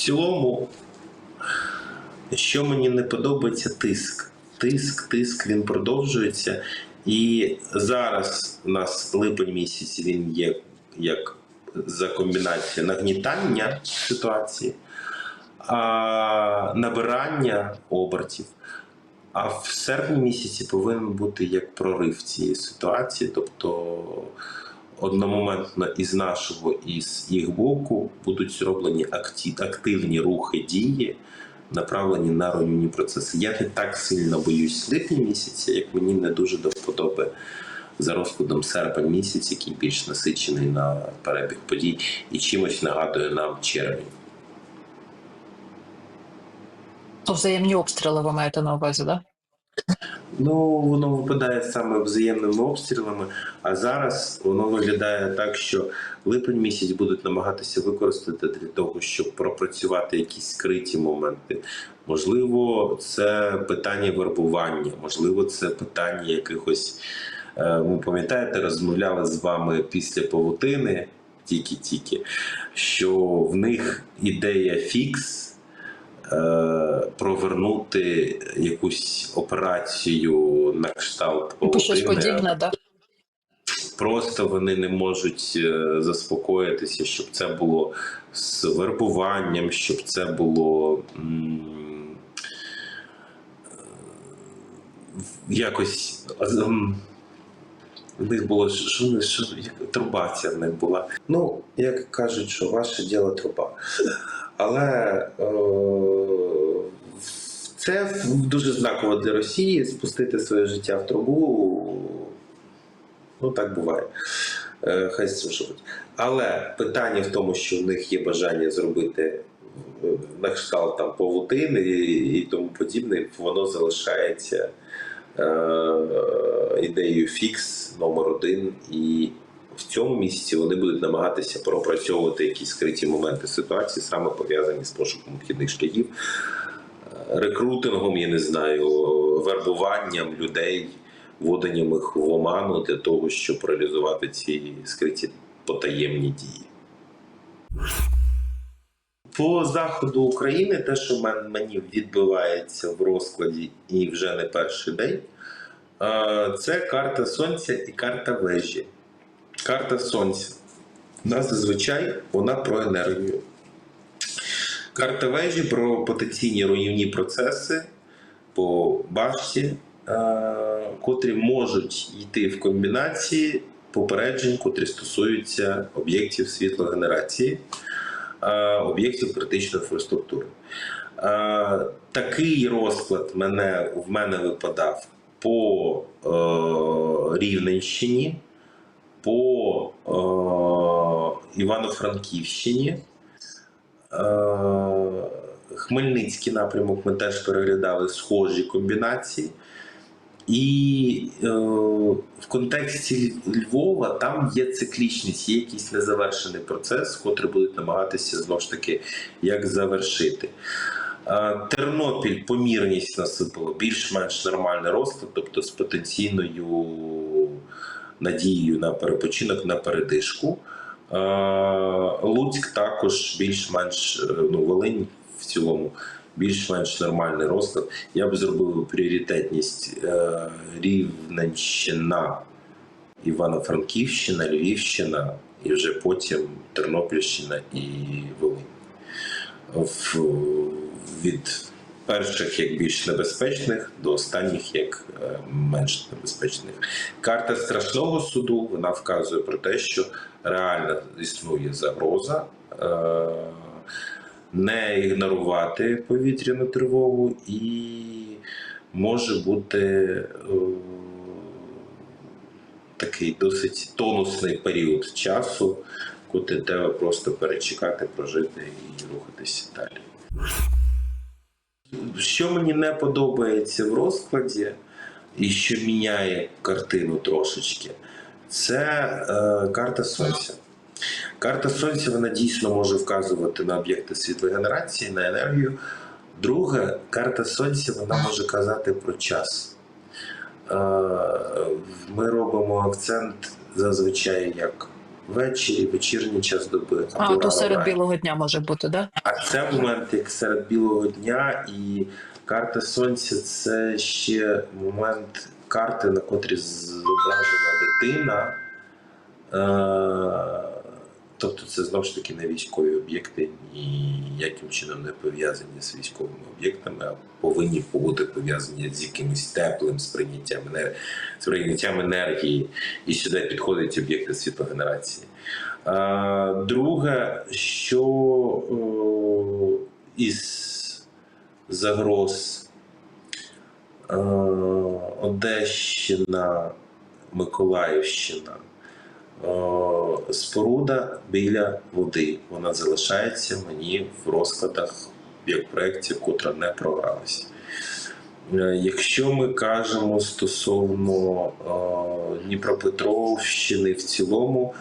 цілому, що мені не подобається, тиск. Тиск, тиск, він продовжується. І зараз у нас липень місяць він є як за комбінацією нагнітання ситуації, а набирання обертів. А в серпні місяці повинен бути як прорив цієї ситуації, тобто одномоментно із нашого і з їх боку будуть зроблені активні рухи дії, направлені на руйнівні процеси. Я не так сильно боюсь липня місяця, як мені не дуже до вподоби за розкладом серпень місяць, який більш насичений на перебіг подій і чимось нагадує нам червень. Взаємні обстріли ви маєте на увазі, да? Ну, воно випадає саме взаємними обстрілами, а зараз воно виглядає так, що липень місяць будуть намагатися використати для того, щоб пропрацювати якісь скриті моменти. Можливо, це питання вербування, можливо, це питання якихось. е, Ви пам'ятаєте, розмовляли з вами після павутини, тільки-тільки, що в них ідея фікс провернути якусь операцію на кшталт Типу щось подібне, да? Просто вони не можуть е, заспокоїтися, щоб це було з вербуванням, щоб це було е, якось. В них було що, що як трубація в них була. Ну, як кажуть, що ваше діло труба. Але е, це дуже знаково для Росії спустити своє життя в трубу. Ну, так буває. Е, Хай з цим живуть. Але питання в тому, що в них є бажання зробити е, на кшталт там павутини і, тому подібне, воно залишається е, ідеєю фікс номер один. І в цьому місці вони будуть намагатися пропрацьовувати якісь скриті моменти ситуації, саме пов'язані з пошуком вхідних шляхів, рекрутингом, я не знаю, вербуванням людей, вводенням їх в оману для того, щоб реалізувати ці скриті потаємні дії. По заходу України, те, що мені відбивається в розкладі і вже не перший день, е, це карта Сонця і карта вежі. Карта Сонця. Зазвичай вона про енергію. Карта вежі про потенційні руйнівні процеси по башті, е, котрі можуть йти в комбінації попереджень, котрі стосуються об'єктів світлогенерації, е, об'єктів критичної інфраструктури. Е, Такий розклад мене, в мене випадав по Рівненщині, по Івано-Франківщині. Е, Хмельницький напрямок ми теж переглядали схожі комбінації. І е, в контексті Львова там є циклічність, є якийсь незавершений процес, котрий будуть намагатися знову ж таки як завершити. Е, Тернопіль помірність насипало більш-менш нормальний розклад, тобто з потенційною надією на перепочинок на передишку. Е, Луцьк також більш-менш е, ну, Волинь в цілому більш-менш нормальний розклад. Я б зробив пріоритетність е, Рівненщина, Івано-Франківщина, Львівщина і вже потім Тернопільщина і Волинь. В, від перших як більш небезпечних до останніх як е, менш небезпечних. Карта страшного суду вона вказує про те, що реально існує загроза. Е, не ігнорувати повітряну тривогу і може бути е, такий досить тонусний період часу, коли треба просто перечекати, прожити і рухатися далі. Що мені не подобається в розкладі, і що міняє картину трошечки, це е, карта сонця. Карта сонця вона дійсно може вказувати на об'єкти світлогенерації, на енергію. Друге, карта сонця вона може казати про час. Е, Ми робимо акцент зазвичай як ввечері, вечірній час доби. А, то серед рано вранці. білого дня може бути, да? А це момент як серед білого дня, і карта сонця це ще момент карти, на котрій зображена дитина. Е, тобто це знову ж таки не військові об'єкти, ніяким чином не пов'язані з військовими об'єктами, а повинні бути пов'язані з якимось теплим сприйняттям енергії, сприйняттям енергії. І сюди підходять об'єкти світлогенерації. Друге, що із загроз Одещина, Миколаївщина, споруда біля води. Вона залишається мені в розкладах як проєктів, котра не програлася. Е, Якщо ми кажемо стосовно е, Дніпропетровщини в цілому,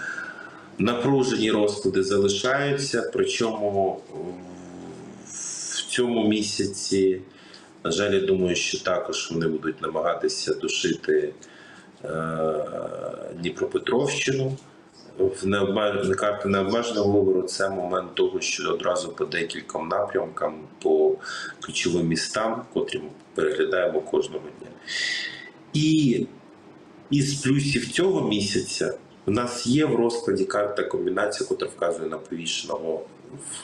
напружені розклади залишаються, причому в цьому місяці, на жаль, я думаю, що також вони будуть намагатися душити е, Дніпропетровщину. В необмеж... карти необмеженого вибору це момент того, що одразу по декільком напрямкам, по ключовим містам, котрі ми переглядаємо кожного дня. І із плюсів цього місяця у нас є в розкладі карта комбінація, яка вказує на повішеного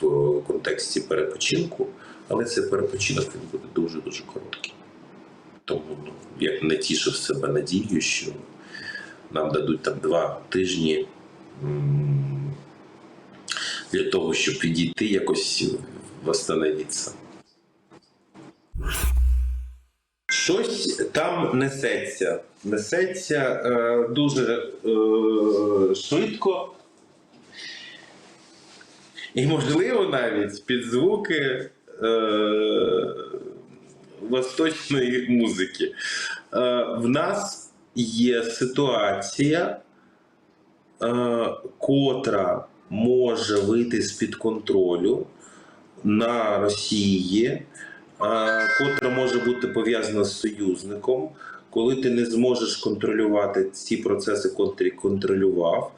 в контексті перепочинку, але цей перепочинок він буде дуже-дуже короткий. Тому ну, я не тішив себе надією, що нам дадуть там два тижні для того, щоб відійти якось восстановитися. Щось там несеться. Несеться е, дуже е, швидко. І, можливо, навіть під звуки е, восточної музики. Е, в нас є ситуація, е, котра може вийти з-під контролю на Росії, котра може бути пов'язана з союзником, коли ти не зможеш контролювати ці процеси, котрі контролював,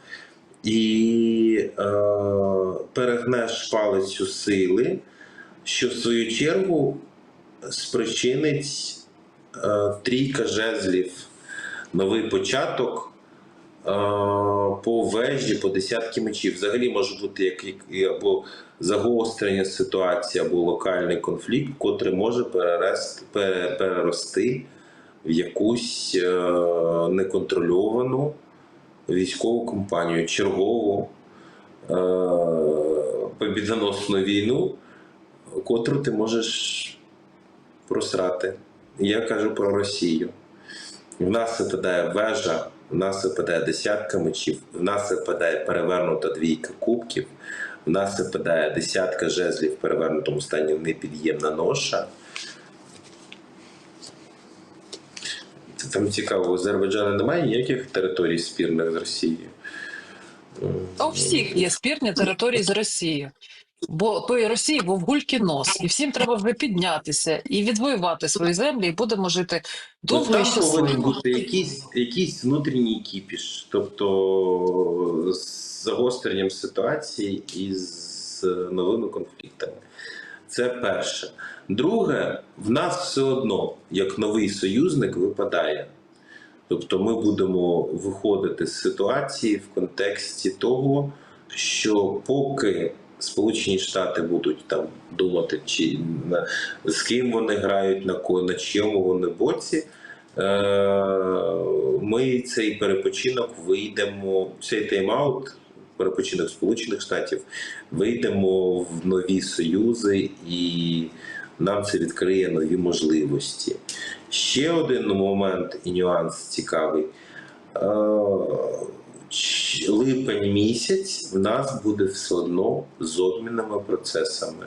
і е, перегнеш палицю сили, що в свою чергу спричинить е, трійка жезлів, новий початок. е, По вежі, по десятки мечів. Взагалі може бути як, як або загострення ситуації, або локальний конфлікт, котрий може перерости, пере- перерости в якусь е, неконтрольовану військову кампанію, чергову е, побідоносну війну, котру ти можеш просрати. Я кажу про Росію. В нас випадає вежа, в нас випадає десятка мечів, в нас випадає перевернута двійка кубків, в нас випадає десятка жезлів в перевернутому стані непід'ємна ноша. Це там цікаво, у Азербайджану немає ніяких територій спірних з Росією. У всіх є спірні території з Росією. Бо тої Росії був гулький нос, і всім треба вже піднятися і відвоювати свої землі, і будемо жити Ну, довго і там повинен бути якийсь, якийсь внутрішній кіпіш, тобто з загостренням ситуації і з новими конфліктами. Це перше. Друге, в нас все одно, як новий союзник, випадає. Тобто ми будемо виходити з ситуації в контексті того, що поки Сполучені Штати будуть там думати, чи на, з ким вони грають, на ко на чому вони боці. Е, Ми цей перепочинок вийдемо, цей тайм-аут, перепочинок Сполучених Штатів, вийдемо в нові союзи і нам це відкриє нові можливості. Ще один момент і нюанс цікавий. Липень місяць в нас буде все одно з обмінними процесами.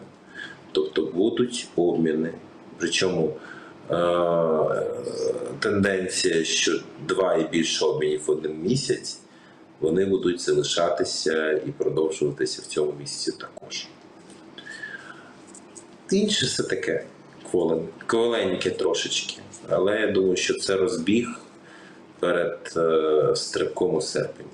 Тобто будуть обміни. Причому е, тенденція, що два і більше обмінів в один місяць, вони будуть залишатися і продовжуватися в цьому місяці також. Інше все таке кволен- кволеньке трошечки. Але я думаю, що це розбіг перед е, стрибком у серпень.